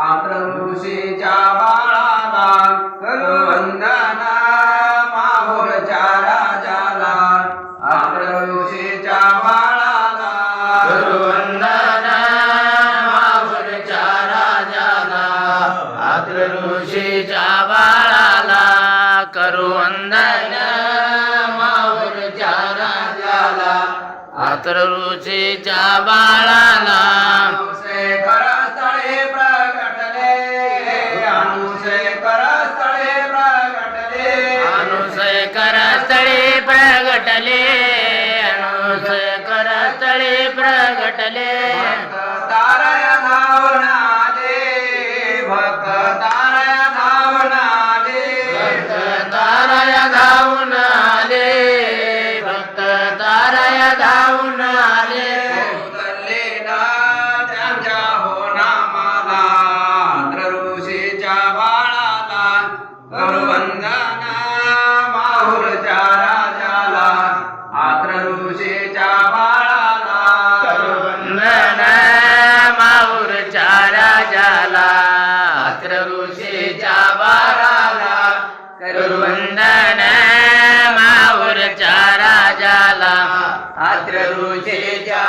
आत्रऋषीच्या बाळाला करू वंदन माहुरच्या राजाला. आत्रऋषीच्या बाळाला करू वंदन माहुरच्या राजाला. आत्र बाळाला करू वंदन माहुरच्या राजाला. आत्र ऋषीच्या बाळाला प्रगटले अनुसय करस्थळे प्रगटले. तारय धावून आले भक्त तारय धावून आले भक्त तारया धावून आले भक्त तारया धावून आले उतरले ना त्यांच्या हो नामाला ऋषीच्या बाळाला करू माऊरच्या राजाला. अत्र ऋषीच्या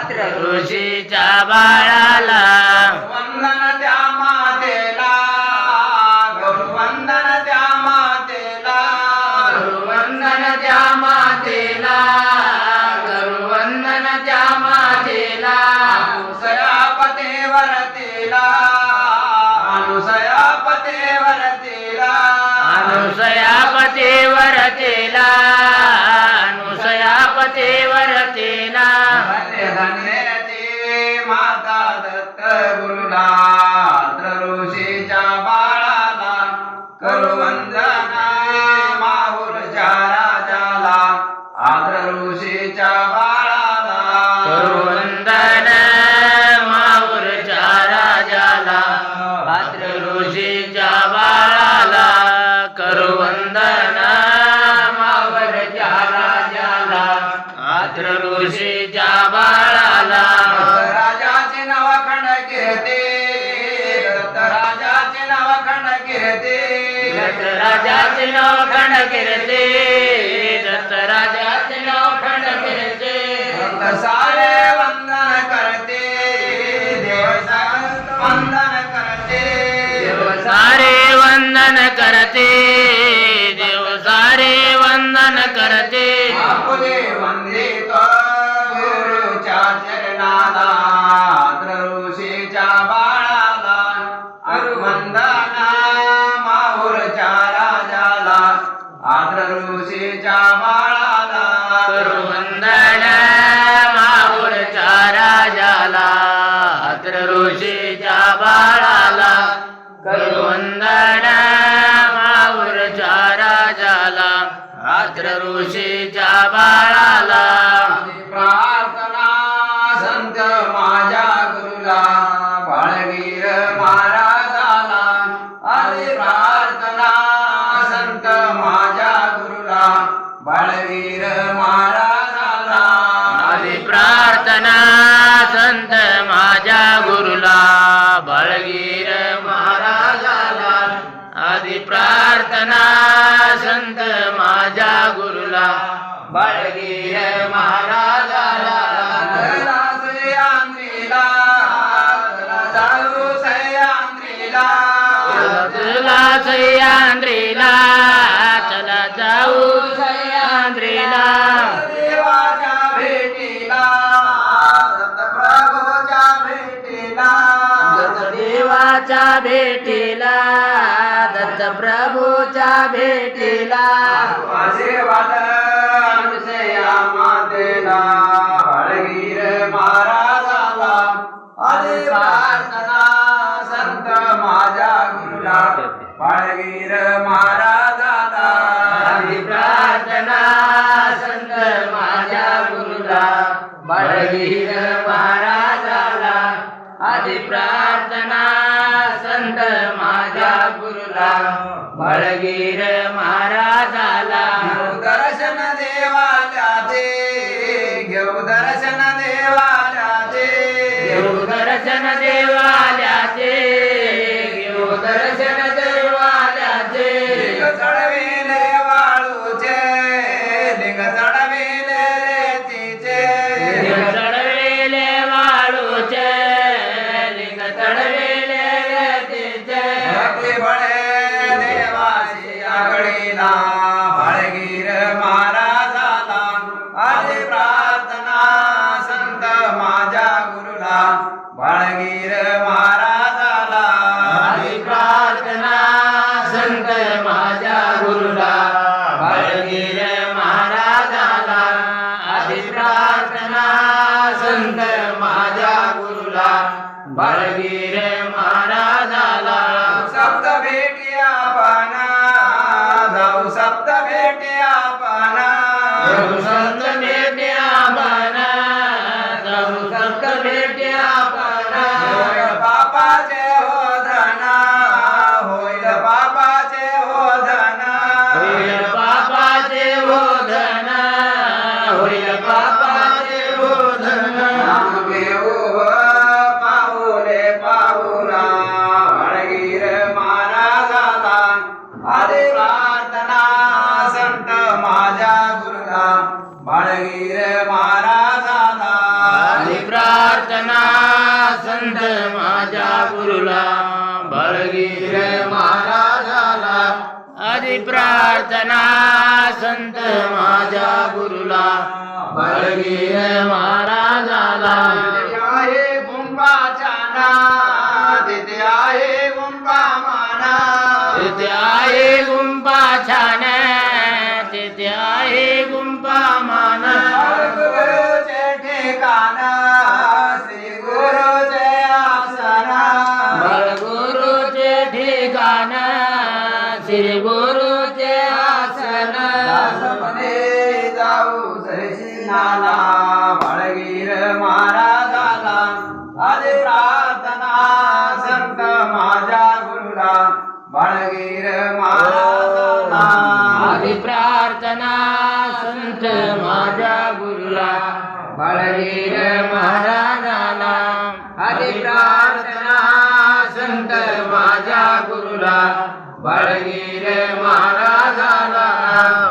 आद्र ऋषीच्या बाळाला ऋषीच्या बाळाला करुवंदन मावरच्या राजाला ऋषीच्या बाळाला राजाचे नवखंड दत्त राजाचे नवखंड कीर्ती. दत्त राजाचे नाव खंड राजाला अत्र ऋषीच्या बाळाला प्रार्थना संत माझ्या गुरुला बाळवीर महाराजाला. आदि प्रार्थना संत माझ्या गुरुला बाळवीर महाराजाला. आधी प्रार्थना संत माझ्या गुरुला बळगीर महाराजाला. आधी प्रार्थना संत गुरुला बळगीर महाराजाला सह्याद्रीला चला जाऊ सह्याद्रीला देवाच्या भेटीला प्रभूच्या भेटीला. देवाच्या भेटीला दत्त प्रभूच्या भेटीला. माझे मातेला बाळगीर महाराजाला. प्रार्थना संत माझ्या गुरुला. बाळगीर महाराजाला. आधी प्रार्थना संत माझ्या गुरुला. बाळगीर महाराजाला. आधी प्रार्थना संत माझ्या गुरुला. बाळगीर महाराजाला. घेऊ दर्शन आधी प्रार्थना संत माझ्या गुरुला बळगीर महाराजाला. तिथे आहे गुंपाच्या ना तिथे आहे गुंपा माना. तिथे आहे गुंपा छान सरशी नाना बाळगीर महाराजाला. आदे प्रार्थना संत माझ्या गुरुला. बाळगीर महाराजाला. आदे प्रार्थना संत माझ्या गुरुला. बाळगीर महाराजाला. आदे प्रार्थना संत माझ्या गुरुला. बाळगीर महाराजाला.